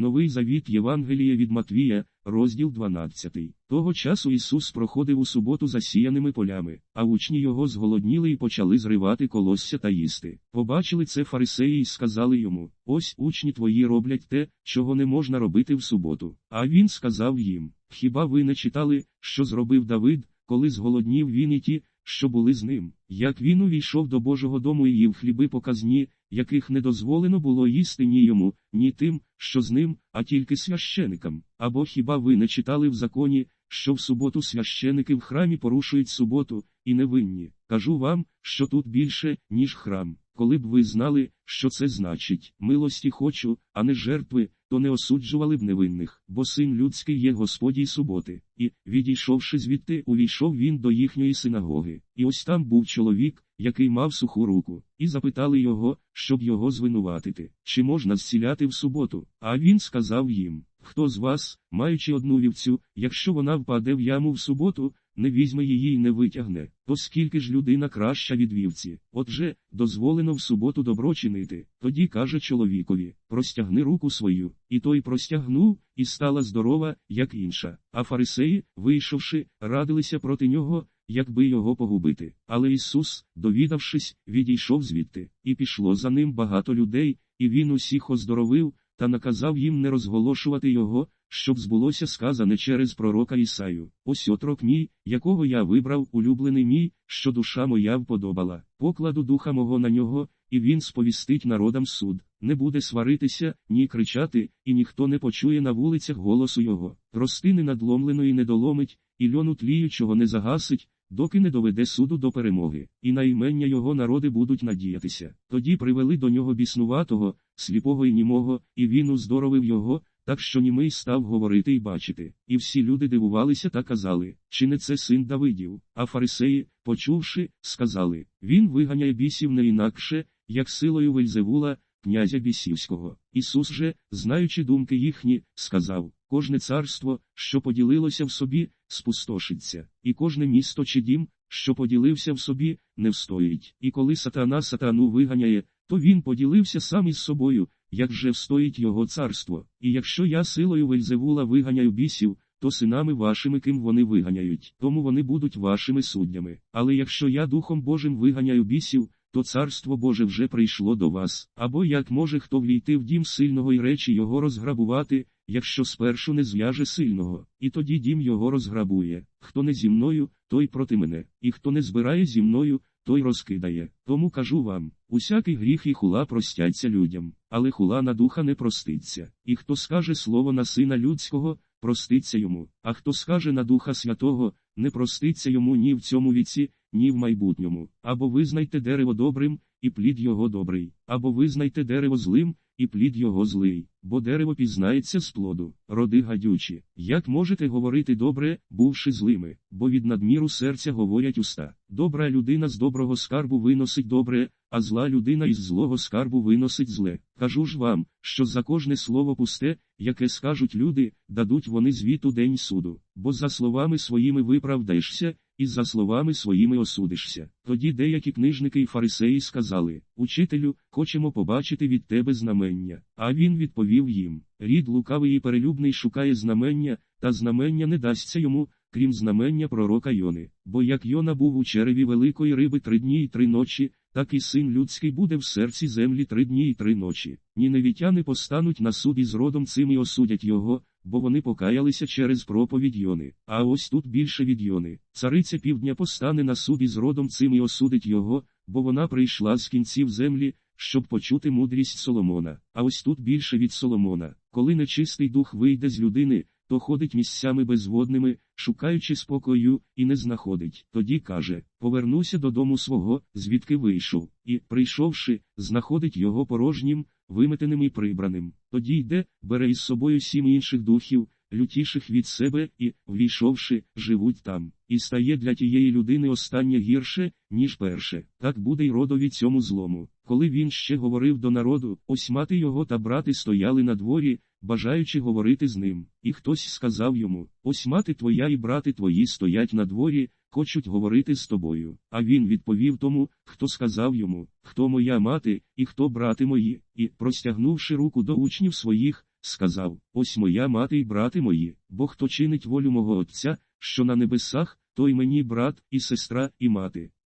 Новий завіт Євангелія від Матвія, розділ 12. Того часу Ісус проходив у суботу засіяними полями, а учні його зголодніли і почали зривати колосся та їсти. Побачили це фарисеї і сказали йому: Ось учні твої роблять те, чого не можна робити в суботу. А він сказав їм: Хіба ви не читали, що зробив Давид, коли зголоднів він і ті, що були з ним, як він увійшов до Божого дому і їв хліби показні, яких не дозволено було їсти ні йому, ні тим, що з ним, а тільки священикам. Або хіба ви не читали в законі, що в суботу священики в храмі порушують суботу, і невинні? Кажу вам, що тут більше, ніж храм. Коли б ви знали, що це значить, милості хочу, а не жертви, то не осуджували б невинних, бо син людський є Господій суботи. І, відійшовши звідти, увійшов він до їхньої синагоги. І ось там був чоловік, який мав суху руку, і запитали його, щоб його звинуватити, чи можна зціляти в суботу. А він сказав їм: Хто з вас, маючи одну вівцю, якщо вона впаде в яму в суботу, не візьме її й не витягне, то скільки ж людина краща від вівці. Отже, дозволено в суботу добро чинити. Тоді каже чоловікові: простягни руку свою, і той простягнув, і стала здорова, як інша. А фарисеї, вийшовши, радилися проти нього, якби його погубити. Але Ісус, довідавшись, відійшов звідти, і пішло за ним багато людей, і він усіх оздоровив, та наказав їм не розголошувати його, щоб збулося сказане через пророка Ісаю. Ось отрок мій, якого я вибрав, улюблений мій, що душа моя вподобала. Покладу духа мого на нього, і він сповістить народам суд. Не буде сваритися, ні кричати, і ніхто не почує на вулицях голосу його. Тростини надломленої не доломить, і льону тліючого не загасить, доки не доведе суду до перемоги, і на імення його народи будуть надіятися. Тоді привели до нього біснуватого, сліпого і німого, і він уздоровив його, так що німий став говорити і бачити. І всі люди дивувалися та казали, чи не це син Давидів, а фарисеї, почувши, сказали, він виганяє бісів не інакше, як силою Вельзевула, князя бісівського. Ісус же, знаючи думки їхні, сказав, кожне царство, що поділилося в собі, спустошиться, і кожне місто чи дім, що поділився в собі, не встоїть. І коли сатана сатану виганяє, то він поділився сам із собою, як же встоїть його царство. І якщо я силою Вельзевула виганяю бісів, то синами вашими ким вони виганяють, тому вони будуть вашими суддями. Але якщо я Духом Божим виганяю бісів, то царство Боже вже прийшло до вас. Або як може хто влійти в дім сильного і речі його розграбувати, якщо спершу не зв'яже сильного, і тоді дім його розграбує. Хто не зі мною, той проти мене, і хто не збирає зі мною, той розкидає. Тому кажу вам: усякий гріх і хула простяться людям, але хула на духа не проститься. І хто скаже слово на сина людського, проститься йому, а хто скаже на Духа Святого, не проститься йому ні в цьому віці, ні в майбутньому. Або визнайте дерево добрим, і плід його добрий, або визнайте дерево злим, і плід його злий, бо дерево пізнається з плоду, роди гадючі. Як можете говорити добре, бувши злими, бо від надміру серця говорять уста. Добра людина з доброго скарбу виносить добре, а зла людина із злого скарбу виносить зле. Кажу ж вам, що за кожне слово пусте, яке скажуть люди, дадуть вони звіту день суду, бо за словами своїми виправдаєшся, і за словами своїми осудишся. Тоді деякі книжники і фарисеї сказали Учителю, хочемо побачити від тебе знамення. А він відповів їм Рід лукавий і перелюбний шукає знамення, та знамення не дасться йому, крім знамення пророка Йони. Бо як Йона був у череві великої риби три дні і три ночі, так і син людський буде в серці землі три дні і три ночі. Ні невітяни постануть на суд із родом цим і осудять його, бо вони покаялися через проповідь Йони. А ось тут більше від Йони. Цариця півдня постане на суд із родом цим і осудить його, бо вона прийшла з кінців землі, щоб почути мудрість Соломона. А ось тут більше від Соломона. Коли нечистий дух вийде з людини, то ходить місцями безводними, шукаючи спокою, і не знаходить. Тоді каже: Повернуся додому свого, звідки вийшов, і, прийшовши, знаходить його порожнім, виметеним і прибраним. Тоді йде, бере із собою сім інших духів, лютіших від себе, і, ввійшовши, живуть там. І стає для тієї людини останнє гірше, ніж перше. Так буде й родові цьому злому. Коли він ще говорив до народу, ось мати його та брати стояли на дворі, бажаючи говорити з ним. І хтось сказав йому: Ось мати твоя і брати твої стоять на дворі, хочуть говорити з тобою. А він відповів тому, хто сказав йому, хто моя мати, і хто брати мої, і, простягнувши руку до учнів своїх, сказав: Ось моя мати й брати мої, бо хто чинить волю мого Отця, що на небесах, той мені брат, і сестра, і мати.